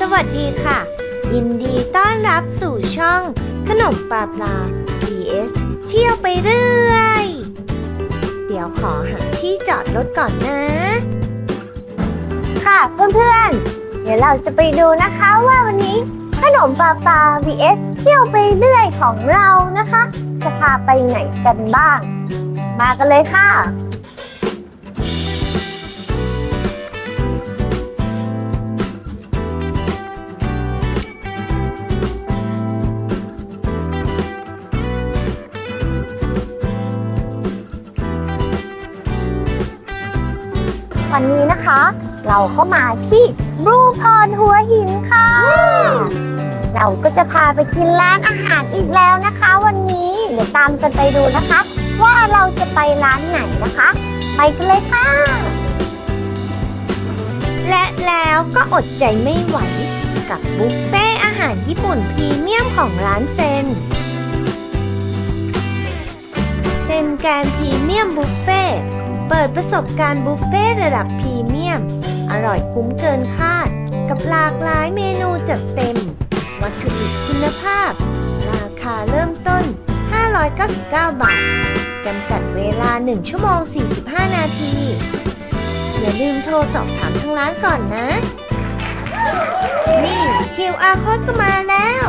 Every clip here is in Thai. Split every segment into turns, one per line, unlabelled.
สวัสดีค่ะ ยินดีต้อนรับสู่ช่อง ขนมปลาปลา PS เที่ยวไปเรื่อย เดี๋ยวขอหาที่จอดรถก่อนนะ ค่ะเพื่อนๆ เดี๋ยวเราจะไปดูนะคะว่าวันนี้ขนมปลาปลา VS เที่ยวไปเรื่อยของเรานะคะ จะพาไปไหนกันบ้าง มากันเลยค่ะ นนี้นะคะ เราก็มาที่บลูพรหัวหินค่ะ เราก็จะพาไปกินร้านอาหารอีกแล้วนะคะ วันนี้เดี๋ยวตามกันไปดูนะคะ ว่าเราจะไปร้านไหนนะคะ ไปกันเลยค่ะ และแล้วก็อดใจไม่ไหวกับบุฟเฟ่อาหารญี่ปุ่นพรีเมียมของร้านเซนเซนแกรนด์พรีเมียมบุฟเฟ่ เปิดประสบการณ์บุฟเฟ่ระดับพรีเมียม อร่อยคุ้มเกินคาด กับหลากหลายเมนูจัดเต็ม วัตถุดิบคุณภาพ ราคาเริ่มต้น 599 บาท จำกัดเวลา 1 ชั่วโมง 45 นาที อย่าลืมโทรสอบถามทางร้านก่อนนะ นี่ QR code ก็มาแล้ว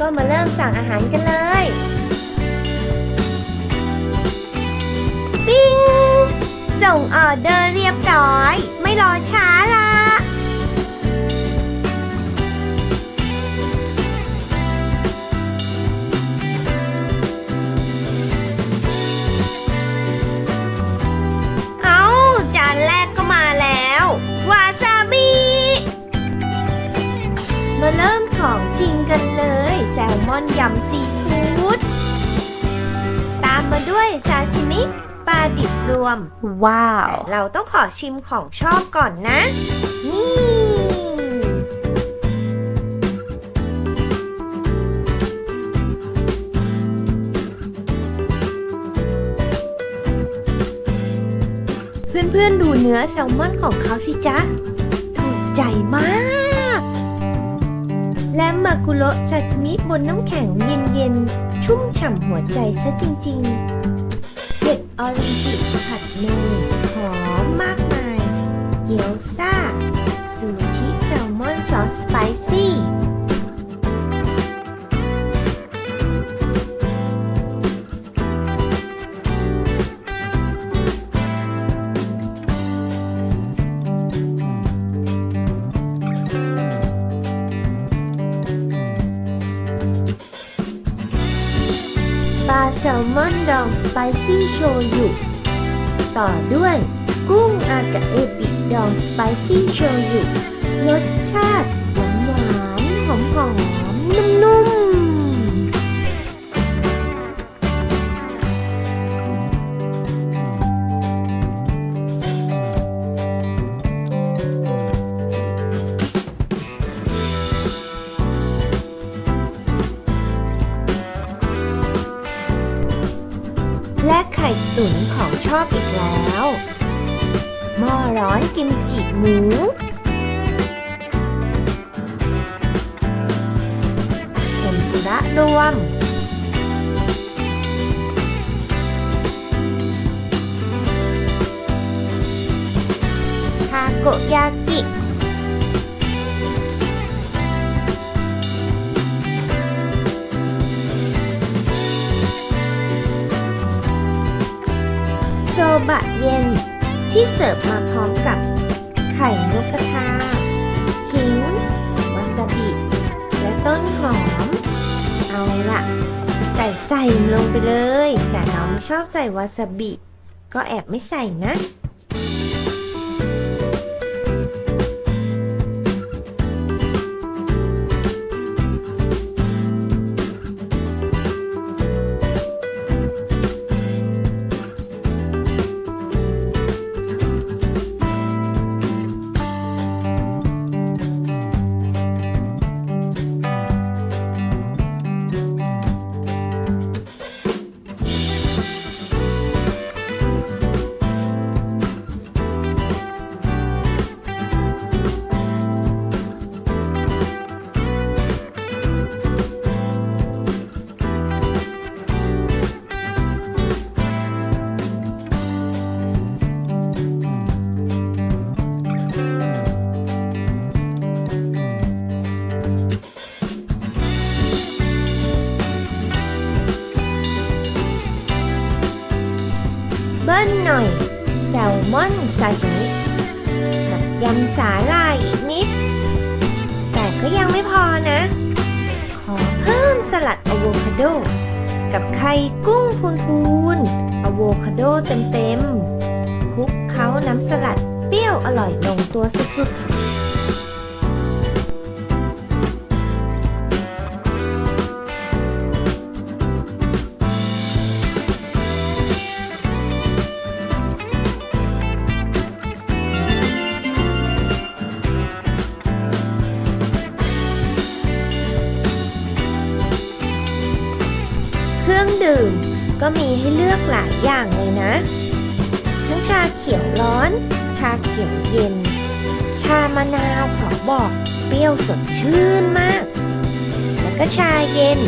ก็มาเริ่มสั่งอาหารกันเลย ปิ้ง ส่งออเดอร์เรียบร้อย ไม่รอช้าละเอาจานแรกก็มาแล้ว วาซาบิมาเริ่มของจริงกันเลย แซลมอนยำซีฟู้ดตามมาด้วยซาชิมิ ปลาดิบรวม
ว้าว
แต่เราต้องขอชิมของชอบก่อนนะ นี่ เพื่อนๆดูเนื้อแซลมอนของเขาสิจ๊ะ ถูกใจมาก และมากุโระซาชิมิบนน้ำแข็งเย็นๆ ชุ่มฉ่ำหัวใจซะจริงๆเห็ด ออริจิผัดเนยหอมมากมาย เกี๊ยวซ่า ซูชิแซลมอนซอสสไป สไปซี่โชยุต่อด้วย กุ้งอากาเอบิดองสไปซี่โชยุรสชาติหวานหวานหอมหอมนุ่มุ๋นของชอบอีกแล้วหม้อร้อนกิมจิหมูเทมปุระรวม ทาโกยากิ ซบะเย็น ที่เสิร์ฟมาพร้อมกับ ไข่นกกระทาขิง วาซาบิ และต้นหอม เอาละใส่ใส่ลงไปเลย แต่เราไม่ชอบใส่วาซาบิ ก็แอบไม่ใส่นะ มอนซาชิมิกับยำสาลายอีกนิด แต่ก็ยังไม่พอนะ ขอเพิ่มสลัดอะโวคาโด กับไข่กุ้งพูนๆอะโวคาโดเต็มๆคลุกเคล้าน้ำสลัดเปรี้ยวอร่อยลงตัวสุดๆ ก็มีให้เลือกหลายอย่างเลยนะ ทั้งชาเขียวร้อน ชาเขียวเย็น ชามะนาวขอบอกเปรี้ยวสดชื่นมาก แล้วก็ชาเย็น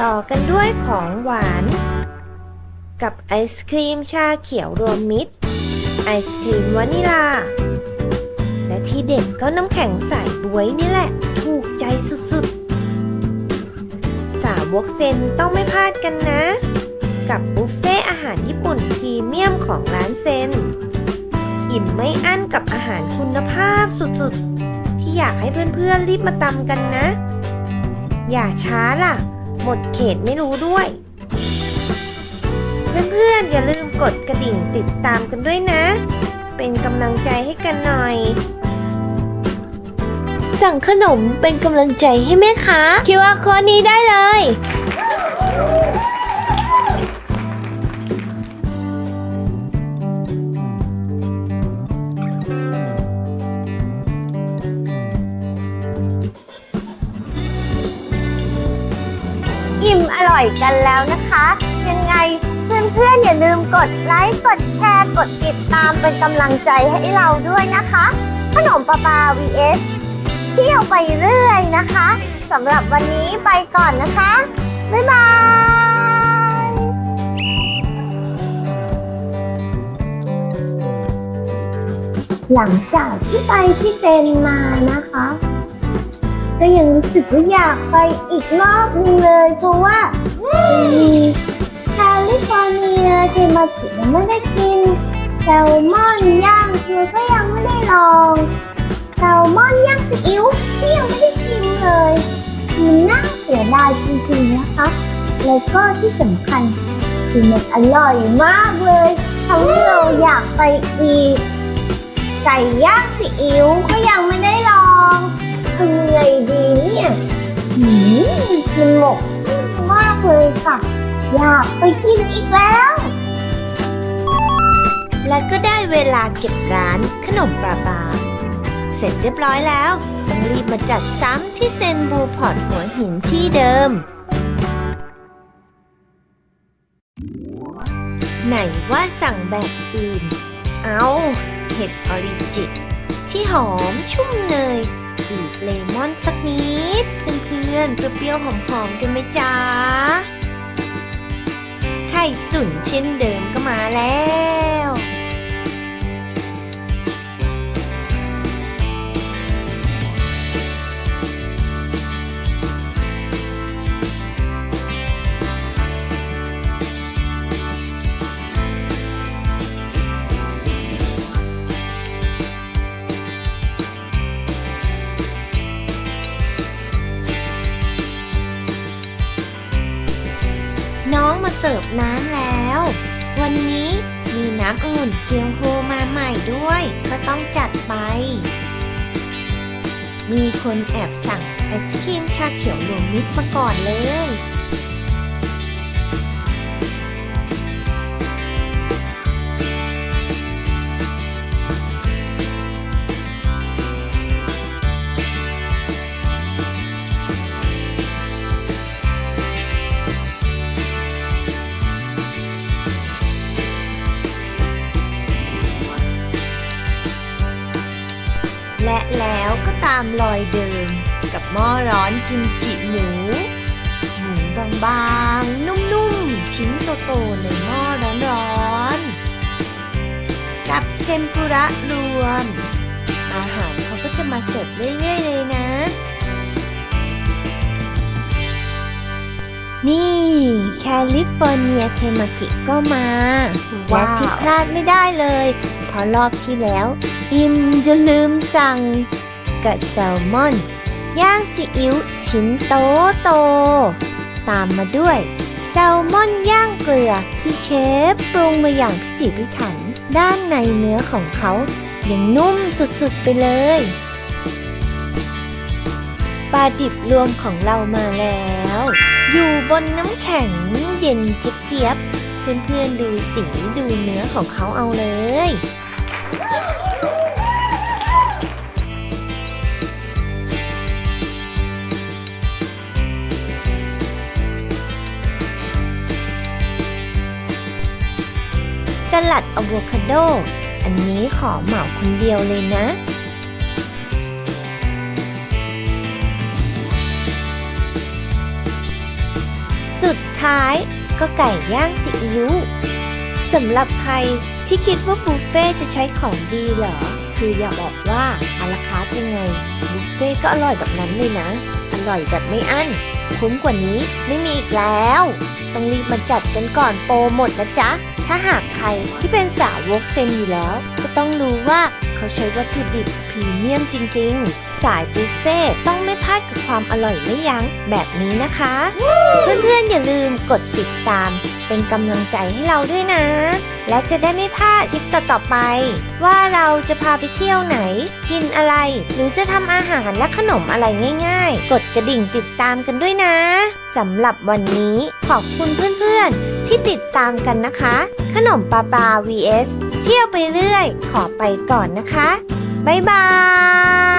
ต่อกันด้วยของหวาน กับไอศครีมชาเขียวรวมมิตร ไอศครีมวานิลา และที่เด็ดก็น้ำแข็งใสบวยนี่แหละ ถูกใจสุดๆ สาวกเซนต้องไม่พลาดกันนะ กับบุฟเฟ่อาหารญี่ปุ่นพรีเมียมของร้านเซน อิ่มไม่อั้นกับอาหารคุณภาพสุดๆ ที่อยากให้เพื่อนๆรีบมาตำกันนะ อย่าช้าล่ะ หมดเขตไม่รู้ด้วย เพื่อนๆ อย่าลืมกดกระดิ่งติดตามกันด้วยนะ เป็นกำลังใจให้กันหน่อย สั่งขนมเป็นกำลังใจให้แม่ค้าคิวอาร์โค้ดนี้ได้เลย อิ่มอร่อยกันแล้วนะคะ เพื่อนๆ อย่าลืมกดไลค์ กดแชร์ กดติดตามเป็นกำลังใจให้เราด้วยนะคะ ขนมปลาปา vs เที่ยวไปเรื่อยนะคะสำหรับวันนี้ไปก่อนนะคะ บ๊ายบายหลังจากที่ไปที่เซนมานะคะ ก็ยังรู้สึกว่าอยากไปอีกรอบนึงเลย เพราะว่ามี แคลิฟอร์เนียเทมากิยังไม่ได้กิน แซลมอนย่างเธอก็ยังไม่ได้ลองแซลมอนย่างซีอิ๊วที่ยังไม่ได้ชิมเลยมันน่าเสียดายจริงๆนะคะแล้วก็ที่สำคัญคือมันอร่อยมากเลยทำให้เราอยากไปอีกไก่ย่างซีอิ๊วก็ยังไม่ได้ลองทำยังไงดีเนี่ยหืมมันหมกมากเลยค่ะ อยากไปกินอีกแล้ว และก็ได้เวลาเก็บร้านขนมปลาปลาเสร็จเรียบร้อยแล้ว ต้องรีบมาจัดซ้ำที่เซนบูพอร์ตหัวหินที่เดิม ไหนว่าสั่งแบบอื่น เอาเห็ดออริจิที่หอมชุ่มเนยบีบเลมอนสักนิด เพื่อนๆเปรี้ยวๆหอมๆกันไหมจ๊ะ ไข่ตุ๋นเช่นเดิมก็มาแล้ว มาเสิร์ฟน้ำแล้ว วันนี้มีน้ำองุ่นเคียวโฮมาใหม่ด้วย ก็ต้องจัดไป มีคนแอบสั่งไอศครีมชาเขียวรวมมิตรมาก่อนเลยามรอยเดิม กับหม้อร้อนกิมจิหมู หมูบางๆ นุ่มๆ ชิ้นโตๆในหม้อร้อนๆ กับแกมปุระรวม อาหารเขาก็จะมาเสิร์ฟเรื่อยๆเลยนะ นี่แคลิฟอร์เนียเทมากิก็มา และ
ว้าว
ที่พลาดไม่ได้เลย เพราะรอบที่แล้ว อิมจะลืมสั่ง กับแซลมอน ย่างซีอิ๊วชิ้นโตโต ตามมาด้วย แซลมอนย่างเกลือที่เชฟปรุงมาอย่างพิถีพิถัน ด้านในเนื้อของเขายังนุ่มสุดๆไปเลยปลาดิบรวมของเรามาแล้ว อยู่บนน้ำแข็งเย็นเจี๊ยบเพื่อนๆดูสีดูเนื้อของเขาเอาเลย ลัดอะโวคาโด อันนี้ขอเหมาคนเดียวเลยนะ สุดท้ายก็ไก่ย่างซีอิ๊วสำหรับใครที่คิดว่าบุฟเฟ่ต์จะใช้ของดีเหรอ คืออย่าบอกว่าอาราคาร์ทยังไง บุฟเฟ่ต์ก็อร่อยแบบนั้นเลยนะ อร่อยแบบไม่อั้น คุ้มกว่านี้ไม่มีอีกแล้ว ต้องรีบมาจัดกันก่อนโปรหมดนะจ๊ะ ถ้าหากใครที่เป็นสาวกเซนอยู่แล้ว ก็ต้องรู้ว่าเขาใช้วัตถุดิบพรีเมียมจริง ๆ สายบุฟเฟ่ต์ต้องไม่พลาดกับความอร่อยไม่ยั้งแบบนี้นะคะ เพื่อนๆอย่าลืมกดติดตาม เป็นกำลังใจให้เราด้วยนะ และจะได้ไม่พลาดคลิปต่อๆไป ว่าเราจะพาไปเที่ยวไหน กินอะไร หรือจะทำอาหารและขนมอะไรง่าย ๆ กดกระดิ่งติดตามกันด้วยนะสำหรับวันนี้ขอบคุณเพื่อนๆที่ติดตามกันนะคะ ขนมปลาปลา vs เที่ยวไปเรื่อย ขอไปก่อนนะคะ บ๊ายบาย